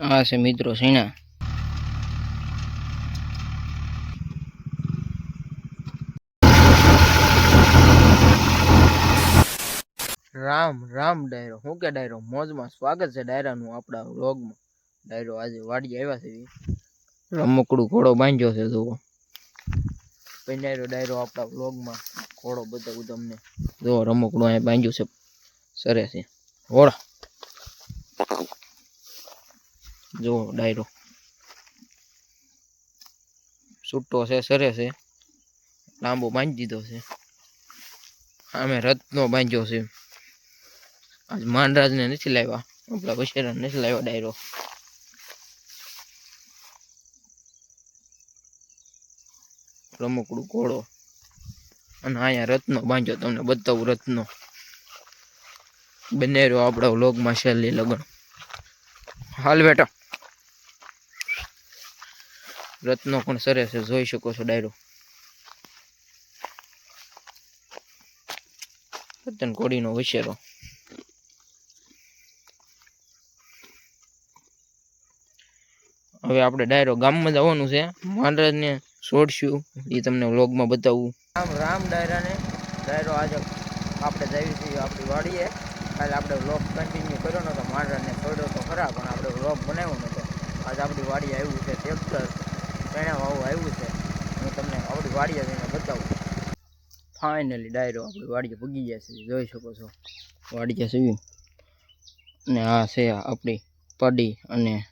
આ છે મિત્રો સીણા. રામ રામ ડાયરો. હું કે ડાયરો? મોજમાં સ્વાગત છે ડાયરાનું આપણા વ્લોગમાં. ડાયરો આજે વાડી આવ્યા છે. રમકડું ઘોડો બાંધ્યો છે, જુઓ. પછી ડાયરો ડાયરો આપણા વ્લોગમાં ઘોડો બતાવું તમને. જો રમકડું અહીંયા બાંધ્યું છે. સરે છે. ઘોડા જુઓ ડાયરો. છૂટો છે, સરે છે. લાંબો બાંધી દીધો છે. અમે રથનો બાંધ્યો છે. આજ માંડરાજને નથી લાવ્યા. આપણા બશેરાને નથી લાવ્યો ડાયરો. રમકડું ઘોડો. અને અહીંયા રથનો બાંધ્યો, તમને બતાવું બને રહ્યો આપણા વ્લોગમાં છેલ્લી લગ્ન. હાલ બેટા. રથનો પણ સરસ છે, જોઈ શકો છો ડાયરો. રતન કોડીનો વિશેરો. હવે આપણે ડાયરો ગામમાં જવાનું છે. મહારાજને છોડશું. એ તમને વ્લોગમાં બતાવું. રામ રામ ડાયરાને. ડાયરો આજે આપણે જઈએ છીએ આપણી વાડીએ. કાલે આપણે વ્લોગ કન્ટિન્યુ કર્યો નહોતો મહારાજને છોડ્યો તો ખરા, પણ આપણે વ્લોગ બનાવ્યો નહોતો આજે આપણી વાડી આવ્યું છે ટ્રેક્ટર પેણા વાવું આવ્યું છે, હું તમને આપણી વાડીએ જઈને બતાવું. ફાઇનલી ડાયરો આપણી વાડીએ પૂગી ગયા છે, જોઈ શકો છો. વાડીએ સીવી અને આ છે આપણી પડી અને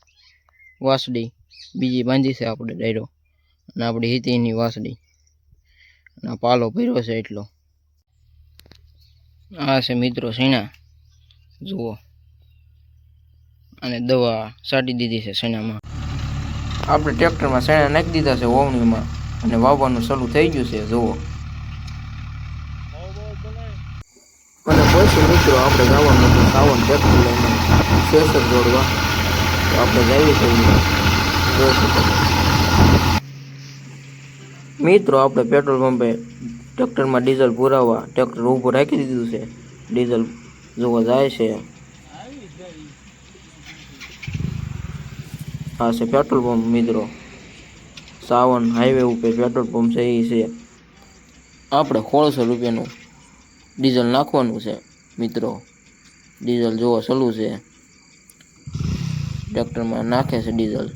વાસડી. બીજી બાંધી છે આપણે ડાયરો. અને આપણી હિતીની વાસડી. અને પાલો ભર્યો છે એટલો. આ છે મિત્રો સીણા જુઓ. અને દવા છાંટી દીધી છે સૈણામાં આપણે ટ્રેક્ટરમાં સેણા નાખી દીધા છે વાવણીમાં અને વાવવાનું શરૂ થઈ ગયું છે, જુઓ. અને પછી મિત્રો, આપણે જવાનું હતું સાવન ટ્રેક્ટર લઈને શેષર જોડવા તો આપણે જઈએ છીએ. મિત્રો, આપણે પેટ્રોલ પંપે ટ્રેક્ટરમાં ડીઝલ પુરાવવા ટ્રેક્ટર ઊભું રાખી દીધું છે. ડીઝલ જોવા જાય છે. આ છે પેટ્રોલ પંપ મિત્રો. સાવન હાઈવે ઉપર પેટ્રોલ પંપ છે એ છે. આપણે સોળસો રૂપિયાનું ડીઝલ નાખવાનું છે મિત્રો. ડીઝલ જોવો સલું છે. ટ્રેક્ટરમાં નાખે છે ડીઝલ.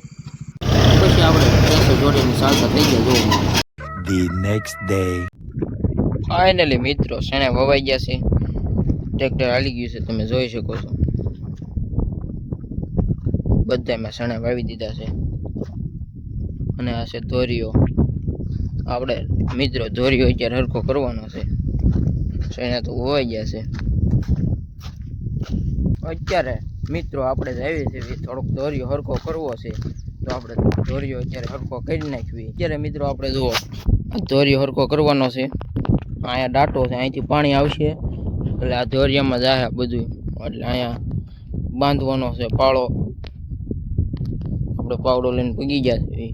પછી આપણે ટ્રેક્ટર જોડીની ચાલતા થઈ ગયા જોવો. The next day. ફાઇનલી મિત્રો શેણે વવાઈ ગયા છે? ટ્રેક્ટર હાલી ગયું છે તમે જોઈ શકો છો. બધામાં શેણે વાવી દીધા છે. અને આ છે ધોરીઓ. આપણે મિત્રો ધોરીઓ અત્યારે હરખો કરવાનો છે. શેણે તો હોવાઈ ગયા છે. અત્યારે મિત્રો આપણે આવી છે થોડોક ધોરીઓ હરખો કરવો છે. તો આપણે ધોરીઓ અત્યારે હરખો કરી નાખવી. અત્યારે મિત્રો આપણે જુઓ, આ ધોરીઓ હરખો કરવાનો છે. અહીંયા ડાટો છે, અહીંથી પાણી આવશે. એટલે આ ધોરિયામાં જાય બધું એટલે અહીંયા બાંધવાનો છે પાળો. આપણે પાવડો લઈને પગી ગયા છે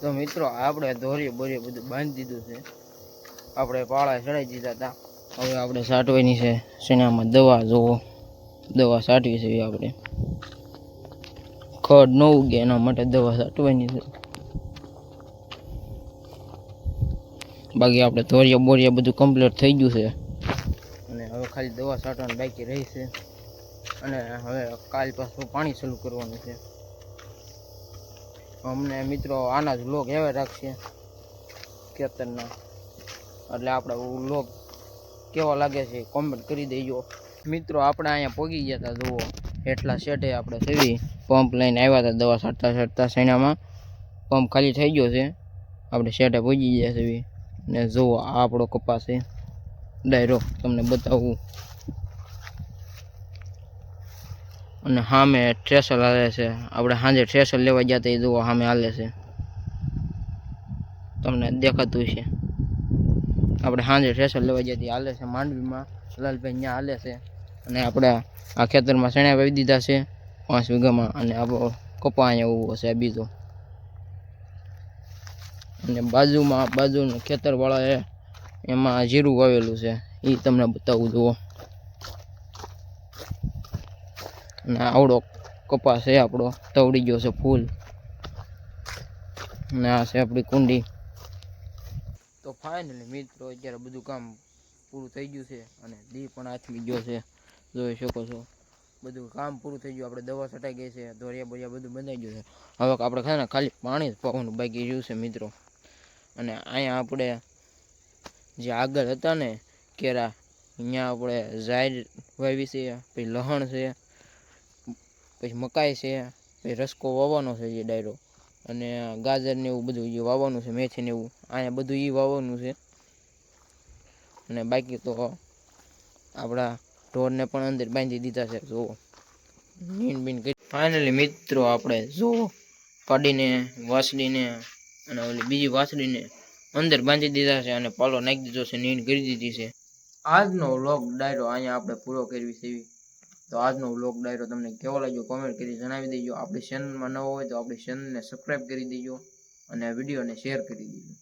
તો મિત્રો, આપણે ધોરીએ બોરીએ બધું બાંધી દીધું છે. આપણે પાળા ચડાવી દીધા હતા. હવે આપણે સાટવાની છે. સેનામાં દવા જોવો. દવા સાટવી છે આપણે. ખડ ન ઉગે, એના માટે દવા સાટવાની છે. બાકી આપણે ધોરિયા બોરિયા બધું કમ્પ્લીટ થઈ ગયું છે. અને હવે ખાલી દવા છાંટવાની બાકી રહી છે. અને હવે કાલ પાછું પાણી ચાલુ કરવાનું છે. અમને મિત્રો આના જ લોક એવા રાખશે ખેતરના એટલે આપણે લોક કેવો લાગે છે કોમેન્ટ કરી દેજો. મિત્રો, આપણે અહીંયા પોગી ગયા હતા જુઓ. એટલા શેઠે આપણે સેવી પંપ લઈને આવ્યા હતા દવા છાંટતા છાંટતા સૈણામાં પંપ ખાલી થઈ ગયો છે. આપણે શેઠે પહોંચી ગયા છે ને જુઓ આપણો કપાસ છે. ડાયરો તમને બતાવું. અને સામે ટ્રેસર હાલે છે. આપણે સાંજે ટ્રેસર લેવા ગયા તો એ જુઓ સામે હાલે છે. તમને દેખાતું છે આપણે સાંજે ટ્રેસર લેવા ગયા ત્યાં હાલે છે માંડવીમાં. લાલભાઈ ત્યાં હાલે છે. અને આપણે આ ખેતરમાં શેણા વાવી દીધા છે, પાંચ વીઘામાં. અને આપણો કપા અહીંયા ઊભો છે બીજો. અને બાજુમાં બાજુનું ખેતરવાળા એ એમાં જીરું વાવેલું છે. એ તમને બતાવું, જુઓ. અને આવડો કપાસ છે આપણો, તવડી ગયો છે ફૂલ. અને આ છે આપણી કુંડી. તો ફાઇનલી મિત્રો, અત્યારે બધું કામ પૂરું થઈ ગયું છે અને દી પણ આથમી ગયો છે. જોઈ શકો છો. બધું કામ પૂરું થઈ ગયું, આપણે દવા છટાઈ ગઈ છે, દોરિયા બોરિયા બધું બંધાઈ ગયું છે. હવે આપણે ખાને ખાલી પાણી જ પાવાનું બાકી રહ્યું છે મિત્રો. અને અહીંયા આપણે જે આગળ હતા ને, કેરા, અહીંયા આપણે ઝાડ વાવી છે, પછી લહણ છે પછી મકાઈ છે, પછી રસકો વાવવાનો છે જે ડાયરો. અને ગાજર ને એવું બધું જે વાવવાનું છે મેથી ને એવું. અહીંયા બધું એ વાવવાનું છે. અને બાકી તો આપણા ઢોરને પણ અંદર બાંધી દીધા છે, જુઓ. નીંદ બીન કરી. ફાઇનલી મિત્રો આપણે જુઓ, કાઢીને વાસડીને અને ઓલી બીજી વાસડીને અંદર બાંધી દીધા છે અને પાલો નાખી દીધો છે નીંદ કરી દીધી છે. આજનો વ્લોગ ડાયરો અહીંયા આપણે પૂરો કરવી છે એવી તો આજનો વ્લોગ ડાયરો તમને કેવો લાગ્યો કોમેન્ટ કરી જણાવી દેજો. આપણી ચેનલમાં નવો હોય તો આપણી ચેનલને સબસ્ક્રાઈબ કરી દેજો અને વિડીયોને શેર કરી દેજો.